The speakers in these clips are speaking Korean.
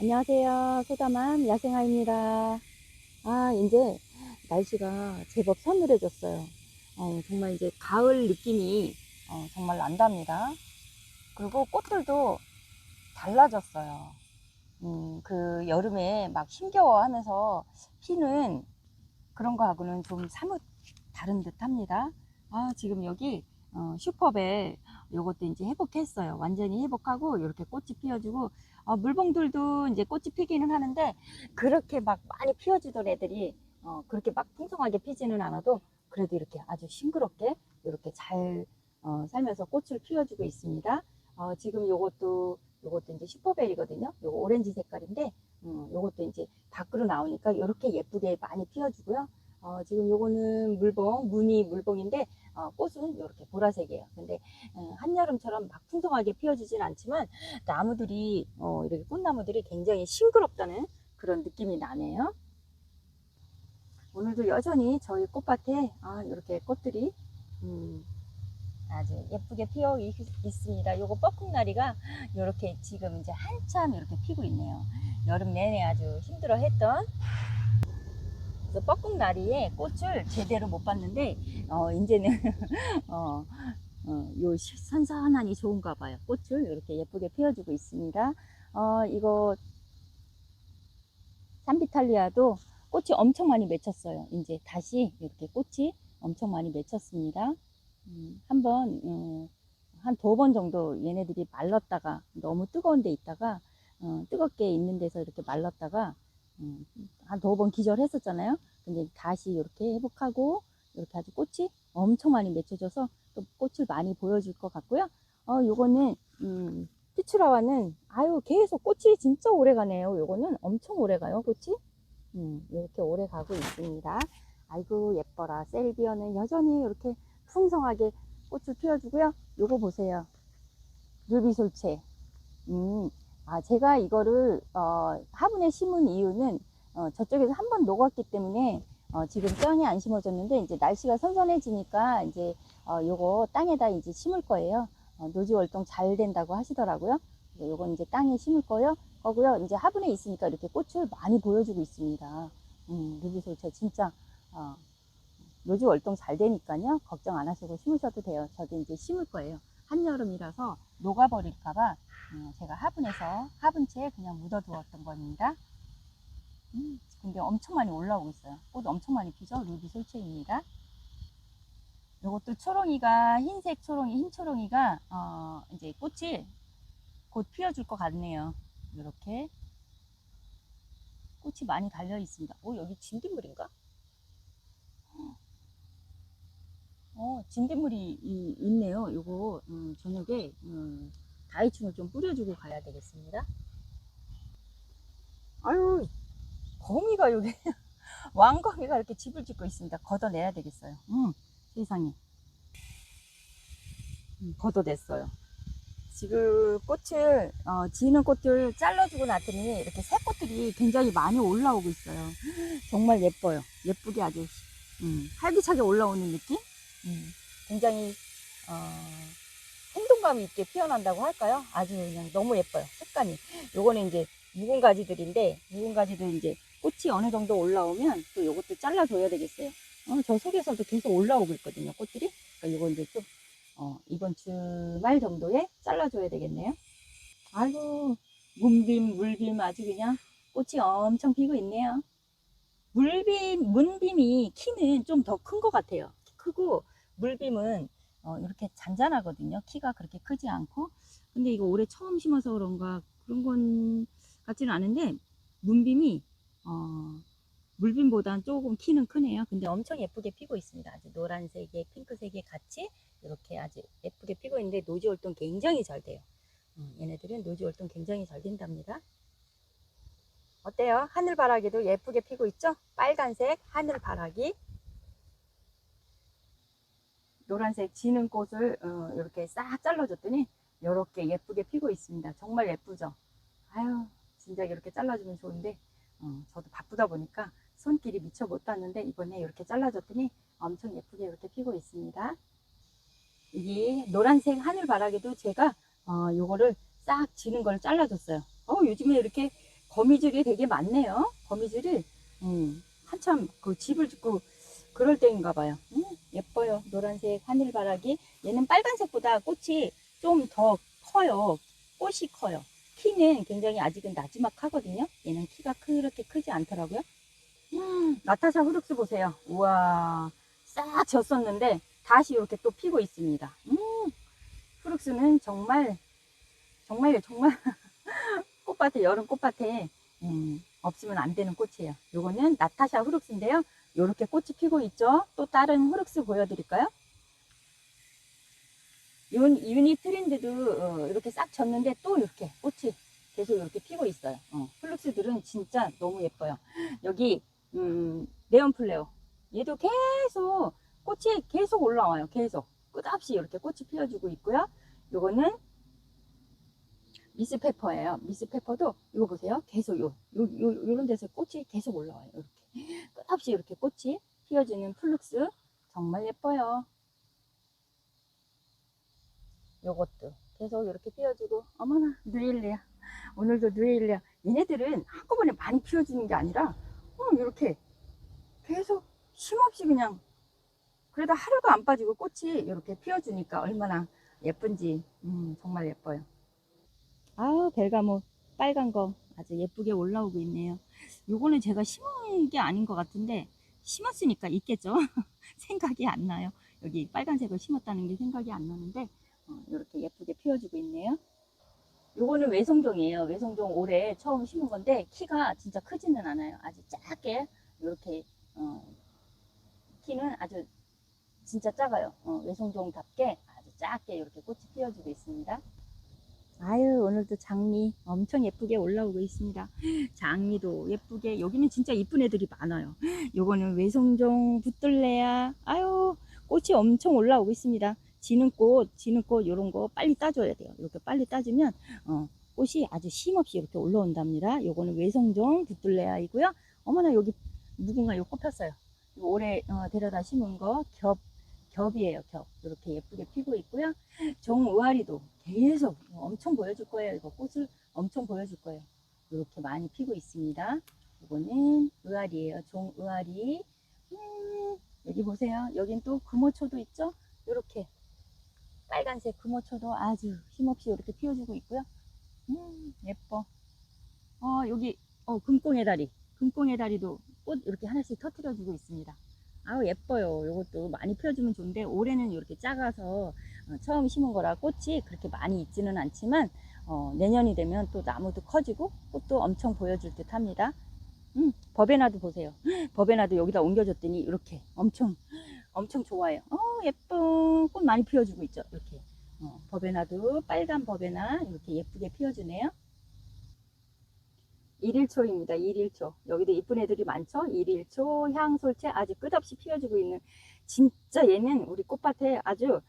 안녕하세요. 소다맘 야생아입니다. 아, 이제 날씨가 제법 서늘해졌어요. 어, 정말 이제 가을 느낌이 어, 정말 난답니다. 그리고 꽃들도 달라졌어요. 음, 그 여름에 막 힘겨워 하면서 피는 그런 거하고는 좀 사뭇 다른 듯 합니다. 아, 지금 여기 어, 슈퍼벨 요것도 이제 회복했어요. 완전히 회복하고 이렇게 꽃이 피어주고 어, 물봉들도 이제 꽃이 피기는 하는데 그렇게 막 많이 피어주던 애들이 어, 그렇게 막 풍성하게 피지는 않아도 그래도 이렇게 아주 싱그럽게 이렇게 잘 어, 살면서 꽃을 피워주고 있습니다. 어, 지금 요것도 요것도 이제 슈퍼벨이거든요. 요거 오렌지 색깔인데 음, 요것도 이제 밖으로 나오니까 이렇게 예쁘게 많이 피워주고요. 어, 지금 요거는 물봉, 무늬 물봉인데 어, 꽃은 이렇게 보라색이에요. 근데 어, 한여름처럼 막 풍성하게 피어지진 않지만 나무들이 어, 이렇게 꽃나무들이 굉장히 싱그럽다는 그런 느낌이 나네요. 오늘도 여전히 저희 꽃밭에 아, 이렇게 꽃들이 음, 아주 예쁘게 피어 있, 있습니다. 요거 뻐꾹나리가 이렇게 지금 이제 한참 이렇게 피고 있네요. 여름 내내 아주 힘들어 했던 그래서 뻐꾹나리에 꽃을 제대로 못 봤는데 어, 이제는 어, 어, 요 시- 선선하니 좋은가 봐요. 꽃을 이렇게 예쁘게 피워주고 있습니다. 어, 이거 산비탈리아도 꽃이 엄청 많이 맺혔어요. 이제 다시 이렇게 꽃이 엄청 많이 맺혔습니다. 음, 한번 음, 한두 번 정도 얘네들이 말랐다가 너무 뜨거운 데 있다가 어, 뜨겁게 있는 데서 이렇게 말랐다가 음, 한두 번 기절했었잖아요. 근데 다시 이렇게 회복하고 이렇게 아주 꽃이 엄청 많이 맺혀져서 또 꽃을 많이 보여줄 것 같고요. 어, 요거는 음, 피추라와는 아유 계속 꽃이 진짜 오래 가네요. 요거는 엄청 오래 가요, 꽃이. 음, 이렇게 오래 가고 있습니다. 아이고 예뻐라. 셀비어는 여전히 이렇게 풍성하게 꽃을 피워주고요. 요거 보세요. 누비솔체. 음, 아 제가 이거를 어, 화분에 심은 이유는 어, 저쪽에서 한 번 녹았기 때문에 어, 지금 땅에 안 심어졌는데 이제 날씨가 선선해지니까 이제 어, 요거 땅에다 이제 심을 거예요. 어, 노지 월동 잘 된다고 하시더라고요. 그래서 요건 이제 땅에 심을 거요. 거고요. 이제 화분에 있으니까 이렇게 꽃을 많이 보여주고 있습니다. 음, 루비솔체 진짜 어, 노지 월동 잘 되니까요. 걱정 안 하시고 심으셔도 돼요. 저도 이제 심을 거예요. 한여름이라서 녹아버릴까봐 음, 제가 화분에서 화분채에 그냥 묻어두었던 겁니다. 음, 근데 엄청 많이 올라오고 있어요. 꽃 엄청 많이 피죠? 루비 솔체입니다. 요것도 초롱이가 흰색 초롱이, 흰 초롱이가 어, 이제 꽃이 곧 피어줄 것 같네요. 이렇게 꽃이 많이 달려 있습니다. 오 여기 진딧물인가? 어 진딧물이 이- 있네요. 요거 음, 저녁에 음, 다이충을 좀 뿌려주고 가야 되겠습니다. 아유 거미가 여기 왕거미가 이렇게 집을 짓고 있습니다. 걷어내야 되겠어요. 음, 세상에. 음, 걷어냈어요. 지금 꽃을, 어, 지는 꽃들 잘라주고 났더니 이렇게 새 꽃들이 굉장히 많이 올라오고 있어요. 정말 예뻐요. 예쁘게 아주, 음, 활기차게 올라오는 느낌? 음, 굉장히, 어, 행동감 있게 피어난다고 할까요? 아주 그냥 너무 예뻐요. 색감이. 요거는 이제 묵은 가지들인데, 묵은 가지들 이제 꽃이 어느 정도 올라오면 또 요것도 잘라줘야 되겠어요. 어, 저 속에서도 계속 올라오고 있거든요, 꽃들이. 그러니까 요거 이제 좀, 어, 이번 주말 정도에 잘라줘야 되겠네요. 아이고, 문빔, 물빔 아주 그냥 꽃이 엄청 피고 있네요. 물빔, 문빔이 키는 좀 더 큰 것 같아요. 크고, 물빔은 어, 이렇게 잔잔하거든요. 키가 그렇게 크지 않고. 근데 이거 올해 처음 심어서 그런가 그런 건 같지는 않은데, 문빔이 어, 물빔보단 조금 키는 크네요. 근데 엄청 예쁘게 피고 있습니다. 아주 노란색에 핑크색에 같이 이렇게 아주 예쁘게 피고 있는데 노지 활동 굉장히 잘 돼요. 음, 얘네들은 노지 활동 굉장히 잘 된답니다. 어때요? 하늘바라기도 예쁘게 피고 있죠? 빨간색 하늘바라기. 노란색 지는 꽃을 어, 이렇게 싹 잘라줬더니 이렇게 예쁘게 피고 있습니다. 정말 예쁘죠? 아유, 진짜 이렇게 잘라주면 좋은데 어, 저도 바쁘다 보니까 손길이 미처 못 닿는데 이번에 이렇게 잘라줬더니 엄청 예쁘게 이렇게 피고 있습니다. 이게 노란색 하늘바라기도 제가 어, 요거를 싹 지는 걸 잘라줬어요. 어, 요즘에 이렇게 거미줄이 되게 많네요. 거미줄이 음, 한참 그 집을 짓고 그럴 때인가 봐요. 음, 예뻐요. 노란색 하늘바라기. 얘는 빨간색보다 꽃이 좀 더 커요. 꽃이 커요. 키는 굉장히 아직은 나지막하거든요. 얘는 키가 그렇게 크지 않더라고요. 음, 나타샤 후룩스 보세요. 우와, 싹 졌었는데 다시 이렇게 또 피고 있습니다. 음, 후룩스는 정말 정말 정말 꽃밭에 여름 꽃밭에 음, 없으면 안 되는 꽃이에요. 요거는 나타샤 후룩스인데요. 요렇게 꽃이 피고 있죠. 또 다른 후룩스 보여드릴까요? 윤, 유니 트렌드도 어, 이렇게 싹 졌는데 또 이렇게 꽃이 계속 이렇게 피고 있어요. 어, 플룩스들은 진짜 너무 예뻐요. 여기 음, 네온플레어 얘도 계속 꽃이 계속 올라와요. 계속 끝없이 이렇게 꽃이 피어주고 있고요. 요거는 미스 페퍼예요. 미스 페퍼도 이거 보세요. 계속 요, 요, 요, 요런 데서 꽃이 계속 올라와요. 이렇게 끝없이 이렇게 꽃이 피어주는 플룩스. 정말 예뻐요. 요것도 계속 이렇게 피어주고. 어머나 누일리아 오늘도 누일리아 얘네들은 한꺼번에 많이 피어주는 게 아니라 어, 이렇게 계속 쉼없이 그냥 그래도 하루도 안 빠지고 꽃이 이렇게 피어주니까 얼마나 예쁜지. 음, 정말 예뻐요. 아우 벨가모 빨간 거 아주 예쁘게 올라오고 있네요 요거는 제가 심은 게 아닌 것 같은데 심었으니까 있겠죠 생각이 안 나요 여기 빨간색을 심었다는 게 생각이 안 나는데 어, 이렇게 예쁘게 피워주고 있네요. 요거는 외송종이에요. 외송종 올해 처음 심은 건데 키가 진짜 크지는 않아요. 아주 작게 이렇게 어, 키는 아주 진짜 작아요. 어, 외송종답게 아주 작게 이렇게 꽃이 피어주고 있습니다. 아유 오늘도 장미 엄청 예쁘게 올라오고 있습니다. 장미도 예쁘게 여기는 진짜 이쁜 애들이 많아요. 요거는 외송종 붙들레야 아유 꽃이 엄청 올라오고 있습니다. 지는 꽃, 지는 꽃 이런 거 빨리 따줘야 돼요. 이렇게 빨리 따주면 어, 꽃이 아주 쉼없이 이렇게 올라온답니다. 요거는 외성종 붙들레아이고요. 어머나 여기 무궁화 요꽃 폈어요. 올해 어, 데려다 심은 거 겹, 겹이에요. 겹. 이렇게 예쁘게 피고 있고요. 정의아리도 계속 엄청 보여줄 거예요. 이거 꽃을 엄청 보여줄 거예요. 이렇게 많이 피고 있습니다. 이거는 의아리예요. 종의아리. 음, 여기 보세요. 여긴 또 금호초도 있죠. 이렇게 빨간색 금호초도 아주 힘없이 이렇게 피워주고 있고요. 음, 예뻐. 어, 여기, 어, 금꽁의 다리. 금꽁의 다리도 꽃 이렇게 하나씩 터트려주고 있습니다. 아우, 예뻐요. 이것도 많이 피워주면 좋은데, 올해는 이렇게 작아서 어, 처음 심은 거라 꽃이 그렇게 많이 있지는 않지만, 어, 내년이 되면 또 나무도 커지고, 꽃도 엄청 보여줄 듯 합니다. 음, 버베나도 보세요. 버베나도 여기다 옮겨줬더니 이렇게 엄청 엄청 좋아해요. 어, 예쁜 꽃 많이 피워주고 있죠. 이렇게. 어, 버베나도 빨간 버베나 이렇게 예쁘게 피워주네요. 일일초입니다. 일일초. 여기도 이쁜 애들이 많죠. 일일초, 향솔채 아주 끝없이 피워주고 있는 진짜 얘는 우리 꽃밭에 아주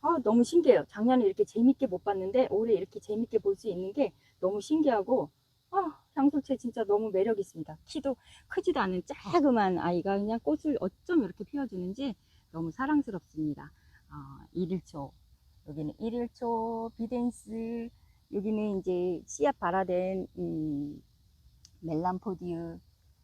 아, 너무 신기해요. 작년에 이렇게 재밌게 못 봤는데 올해 이렇게 재밌게 볼 수 있는 게 너무 신기하고 아, 향솔채 진짜 너무 매력 있습니다. 키도 크지도 않은 자그만 아이가 그냥 꽃을 어쩜 이렇게 피워주는지 너무 사랑스럽습니다. 어, 1일초 여기는 1일초 비덴스 여기는 이제 씨앗 발화된 음, 멜란포디우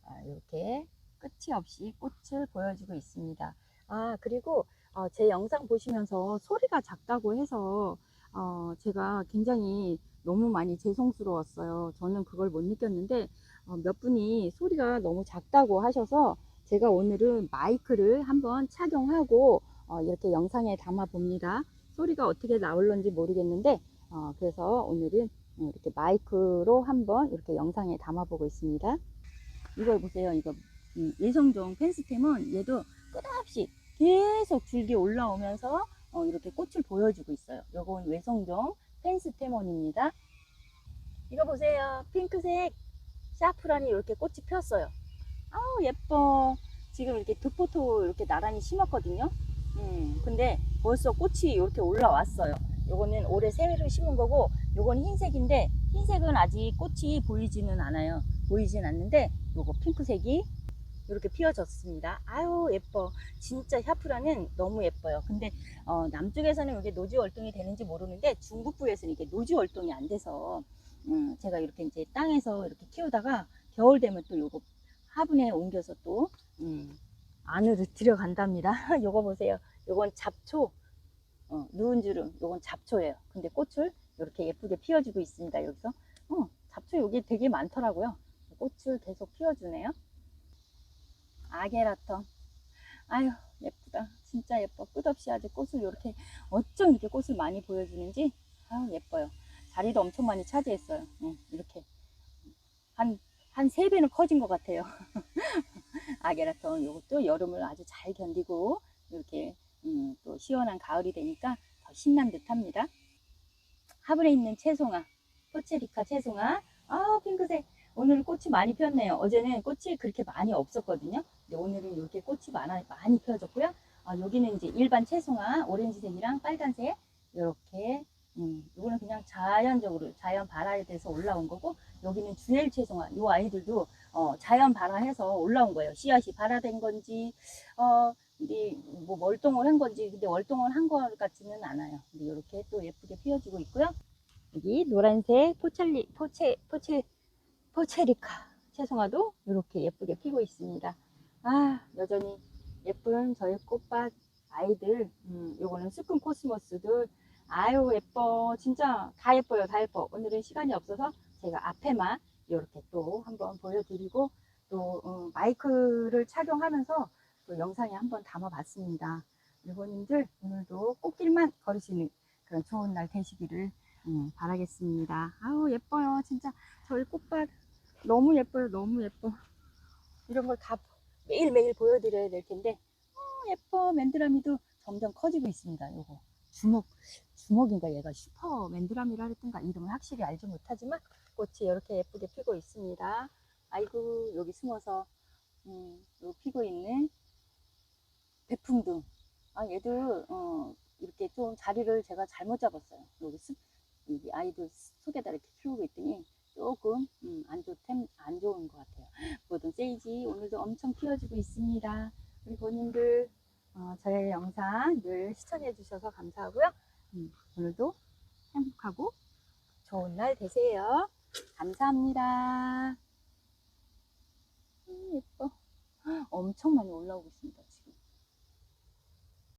아, 이렇게 끝이 없이 꽃을 보여주고 있습니다. 아 그리고 어, 제 영상 보시면서 소리가 작다고 해서 어, 제가 굉장히 너무 많이 죄송스러웠어요. 저는 그걸 못 느꼈는데 어, 몇 분이 소리가 너무 작다고 하셔서 제가 오늘은 마이크를 한번 착용하고 어, 이렇게 영상에 담아 봅니다. 소리가 어떻게 나올런지 모르겠는데 어, 그래서 오늘은 이렇게 마이크로 한번 이렇게 영상에 담아 보고 있습니다. 이걸 보세요. 이거 음, 예성종 펜스템은 얘도 끝없이 계속 줄기 올라오면서 어, 이렇게 꽃을 보여주고 있어요. 이건 외성종 펜스테몬입니다. 이거 보세요. 핑크색 샤프란이 이렇게 꽃이 폈어요. 아우 예뻐. 지금 이렇게 두포토 이렇게 나란히 심었거든요. 음, 근데 벌써 꽃이 이렇게 올라왔어요. 요거는 올해 새해를 심은 거고, 요건 흰색인데, 흰색은 아직 꽃이 보이지는 않아요. 보이진 않는데, 요거 핑크색이 이렇게 피어졌습니다. 아유, 예뻐. 진짜 샤프라는 너무 예뻐요. 근데, 어, 남쪽에서는 이게 노지 월동이 되는지 모르는데, 중국부에서는 이게 노지 월동이 안 돼서, 음, 제가 이렇게 이제 땅에서 이렇게 키우다가 겨울 되면 또 요거 화분에 옮겨서 또 음, 안으로 들어간답니다. 요거 보세요. 요건 잡초, 어, 누운 주름, 요건 잡초예요. 근데 꽃을 이렇게 예쁘게 피워주고 있습니다. 여기서 어, 잡초 여기 되게 많더라고요. 꽃을 계속 피워주네요. 아게라텀. 아유 예쁘다. 진짜 예뻐. 끝없이 아주 꽃을 이렇게 어쩜 이렇게 꽃을 많이 보여주는지 아유 예뻐요. 자리도 엄청 많이 차지했어요. 응, 이렇게 한 한 세 배는 커진 것 같아요. 아게라톤 이것도 여름을 아주 잘 견디고 이렇게 음, 또 시원한 가을이 되니까 더 신난 듯합니다. 화분에 있는 채송화, 포체리카 채송화, 아 핑크색. 오늘 꽃이 많이 폈네요. 어제는 꽃이 그렇게 많이 없었거든요. 근데 오늘은 이렇게 꽃이 많아, 많이 펴졌고요. 아, 여기는 이제 일반 채송화, 오렌지색이랑 빨간색 이렇게 음, 이거는 그냥 자연적으로 자연 발화돼서 올라온 거고 여기는 주엘 채송화 이 아이들도 어, 자연 발화해서 올라온 거예요. 씨앗이 발화된 건지 어, 근데 뭐 월동을 한 건지 근데 월동을 한 것 같지는 않아요. 근데 이렇게 또 예쁘게 피어지고 있고요. 여기 노란색 포첼리 포체 포체 포체리카 채송화도 이렇게 예쁘게 피고 있습니다. 아 여전히 예쁜 저희 꽃밭 아이들 음, 요거는 스푼 코스모스들 아유 예뻐 진짜 다 예뻐요 다 예뻐 오늘은 시간이 없어서 제가 앞에만 이렇게 또 한번 보여드리고 또 어, 마이크를 착용하면서 또 영상에 한번 담아봤습니다. 일본인들 오늘도 꽃길만 걸으시는 그런 좋은 날 되시기를 음, 바라겠습니다. 아우 예뻐요. 진짜 저희 꽃밭 너무 예뻐요. 너무 예뻐. 이런 걸 다 매일매일 보여드려야 될 텐데 어, 예뻐. 맨드라미도 점점 커지고 있습니다. 요거 주먹 주먹인가 얘가 슈퍼 맨드라미라 그랬던가 이름을 확실히 알지 못하지만 꽃이 이렇게 예쁘게 피고 있습니다. 아이고 여기 숨어서 음, 요 피고 있는 백풍등. 아 얘들 어, 이렇게 좀 자리를 제가 잘못 잡았어요. 여기 숲 여기 아이들 속에다 이렇게 키우고 있더니 조금 음, 안 좋템 안 좋은 것 같아요. 모든 세이지 오늘도 엄청 피어지고 있습니다. 우리 본인들 어, 저의 영상 늘 시청해 주셔서 감사하고요. 음, 오늘도 행복하고 좋은 날 되세요. 감사합니다. 음, 예뻐. 엄청 많이 올라오고 있습니다.